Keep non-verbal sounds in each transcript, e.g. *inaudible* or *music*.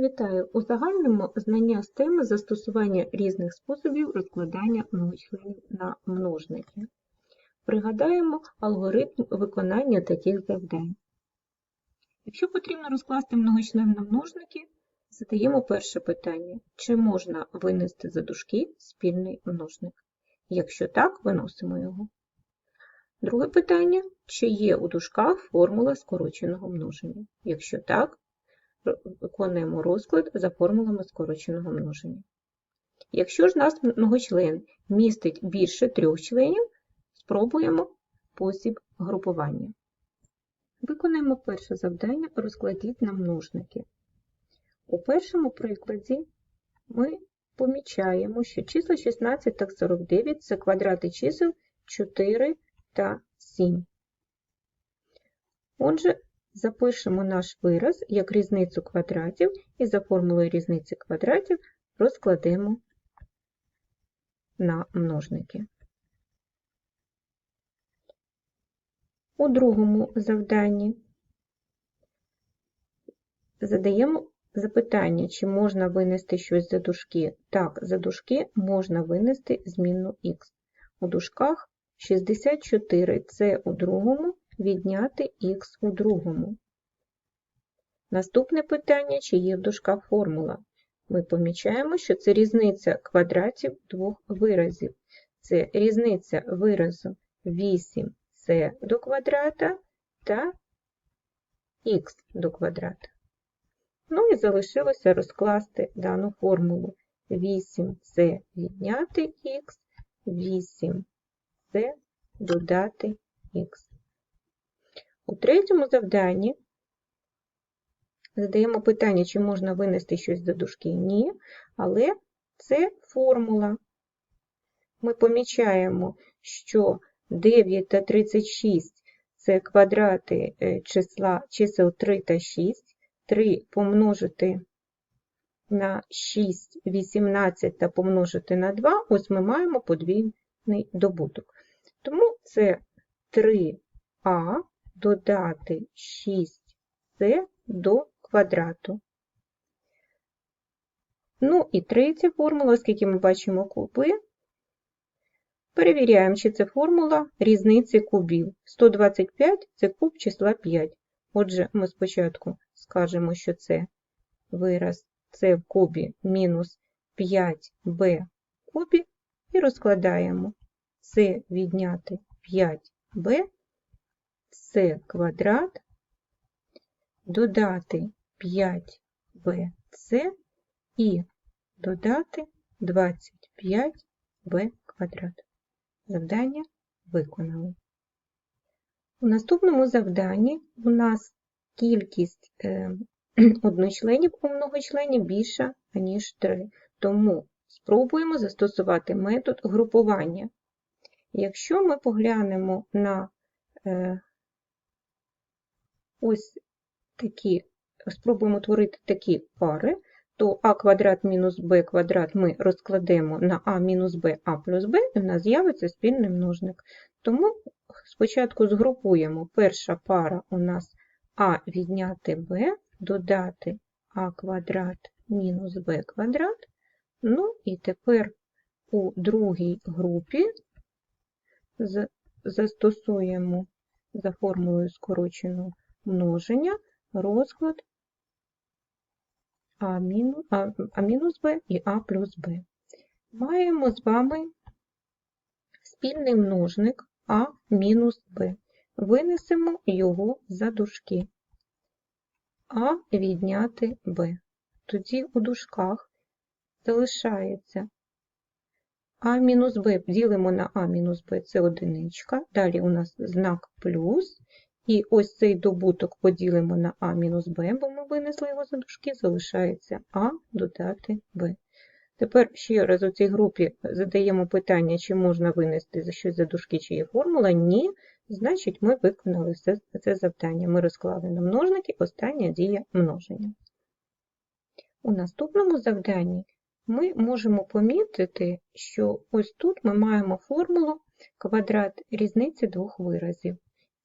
Вітаю! Узагальнимо знання з теми застосування різних способів розкладання многочленів на множники. Пригадаємо алгоритм виконання таких завдань. Якщо потрібно розкласти многочлен на множники, задаємо перше питання: чи можна винести за дужки спільний множник? Якщо так, виносимо його. Друге питання: чи є у дужках формула скороченого множення? Якщо так, виконуємо розклад за формулами скороченого множення. Якщо ж нас многочлен містить більше трьох членів, спробуємо спосіб групування. Виконаємо перше завдання розкладіть на множники. У першому прикладі ми помічаємо, що числа 16 та 49 це квадрати чисел 4 та 7. Отже, Запишемо наш вираз як різницю квадратів і за формулою різниці квадратів розкладемо на множники. У другому завданні задаємо запитання, чи можна винести щось за дужки. Так, за дужки можна винести змінну х. У дужках 64 це у другому, відняти х у другому. Наступне питання, чи є в дужках формула. Ми помічаємо, що це різниця квадратів двох виразів. Це різниця виразу 8c до квадрата та х до квадрата. Ну і залишилося розкласти дану формулу 8c відняти х, 8c додати х. У третьому завданні задаємо питання, чи можна винести щось за дужки. Ні, але це формула. Ми помічаємо, що 9 та 36 це квадрати е, числа, чисел 3 та 6. 3 помножити на 6, 18 та помножити на 2, ось ми маємо подвійний добуток. Тому це 3а додати 6c до квадрату. Ну і третя формула, оскільки ми бачимо куби, перевіряємо, чи це формула різниці кубів. 125 це куб числа 5. Отже, ми спочатку скажемо, що це вираз С в кубі мінус 5b в кубі, і розкладаємо С відняти 5b С квадрат, додати 5bc і додати 25b квадрат. Завдання виконали. У наступному завданні у нас кількість е, *clears throat* одночленів у многочленів більша, ніж 3. Тому спробуємо застосувати метод групування. Якщо ми поглянемо на е, ось такі, спробуємо утворити такі пари, то а квадрат мінус b квадрат ми розкладемо на а мінус b, а плюс b, і в нас з'явиться спільний множник. Тому спочатку згрупуємо перша пара у нас а відняти b, додати а квадрат мінус b квадрат. Ну і тепер у другій групі застосуємо за формулою скороченого множення розклад а мінус, b і а плюс b. Маємо з вами спільний множник а мінус b. Винесемо його за дужки. А відняти b. Тоді у дужках залишається а мінус b ділимо на а мінус b це одиничка. Далі у нас знак плюс. І ось цей добуток поділимо на а мінус b, бо ми винесли його за дужки, залишається а додати b. Тепер ще раз у цій групі задаємо питання, чи можна винести щось за дужки, чи є формула. Ні. Значить, ми виконали це, це завдання. Ми розклали на множники остання дія множення. У наступному завданні ми можемо помітити, що ось тут ми маємо формулу квадрат різниці двох виразів.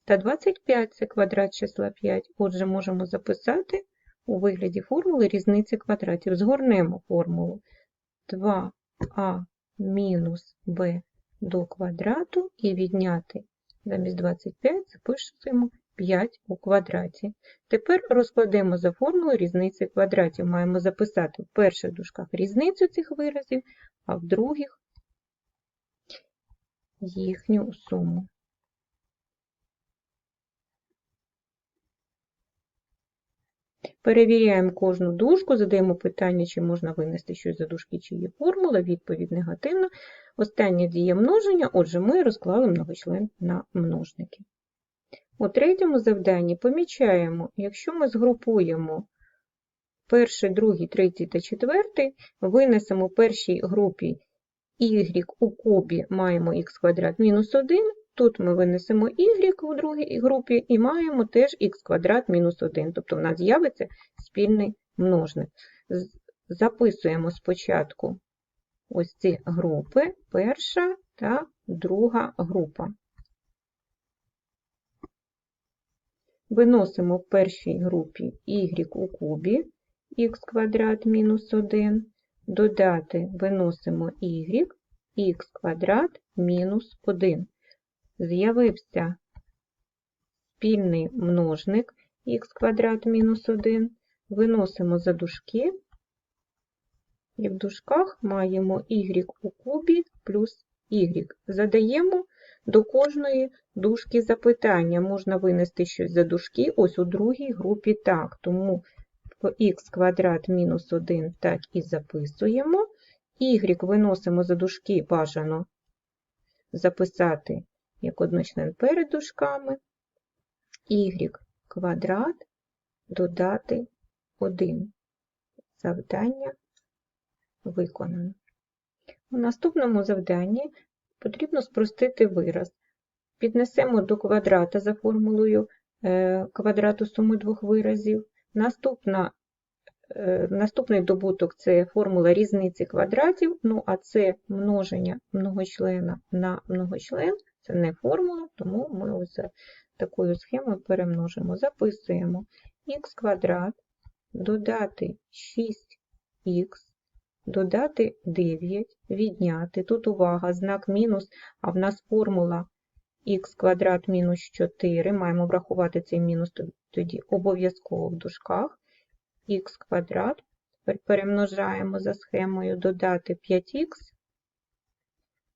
Та 25 це квадрат числа 5, отже, можемо записати у вигляді формули різниці квадратів. Згорнемо формулу 2а мінус b до квадрату і відняти замість 25 запишемо 5 у квадраті. Тепер розкладемо за формулою різниці квадратів. Маємо записати в перших дужках різницю цих виразів, а в других їхню суму. Перевіряємо кожну дужку, задаємо питання, чи можна винести щось за дужки, чи є формула, відповідь негативна. Остання дія множення, отже, ми розклали многочлен на множники. У третьому завданні помічаємо, якщо ми згрупуємо перший, другий, третій та четвертий, винесемо першій групі y у кубі маємо х квадрат мінус 1, тут ми винесемо y у другій групі і маємо теж х квадрат мінус 1, тобто в нас з'явиться спільний множник. Записуємо спочатку ось ці групи, перша та друга група. Виносимо в першій групі y у кубі, х квадрат мінус 1, додати виносимо y, х квадрат мінус 1. З'явився спільний множник х квадрат мінус 1, виносимо за дужки, і в дужках маємо y у кубі плюс y. Задаємо до кожної дужки запитання. Можна винести щось за дужки, ось у другій групі так. Тому х квадрат мінус 1 так і записуємо. Y виносимо за дужки, бажано записати як одночлен перед дужками. Y квадрат додати 1. Завдання виконано. У наступному завданні потрібно спростити вираз. Піднесемо до квадрата за формулою е, квадрату суми двох виразів. Наступна, е, Наступний добуток це формула різниці квадратів, ну а це множення многочлена на многочлен, це не формула, тому ми ось такою схемою перемножимо. Записуємо х квадрат, додати 6х додати 9, відняти. Тут увага, знак мінус, а в нас формула х квадрат мінус 4. Маємо врахувати цей мінус тоді обов'язково в дужках. х квадрат. Тепер перемножаємо за схемою додати 5х,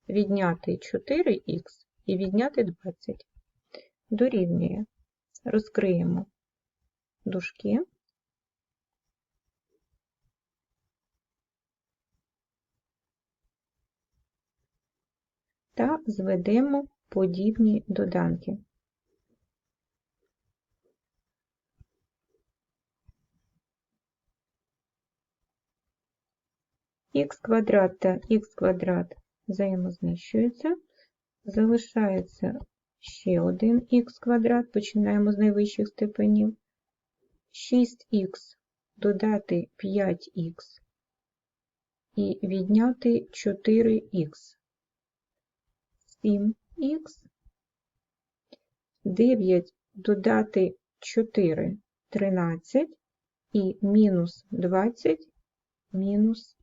відняти 4х і відняти 20. Дорівнює. Розкриємо дужки. та зведемо подібні доданки. х квадрат та х квадрат взаємознищуються, залишається ще один х квадрат, починаємо з найвищих степенів. 6х додати 5х і відняти 4х. 7х, 9 додати 4 13 і мінус 20 мінус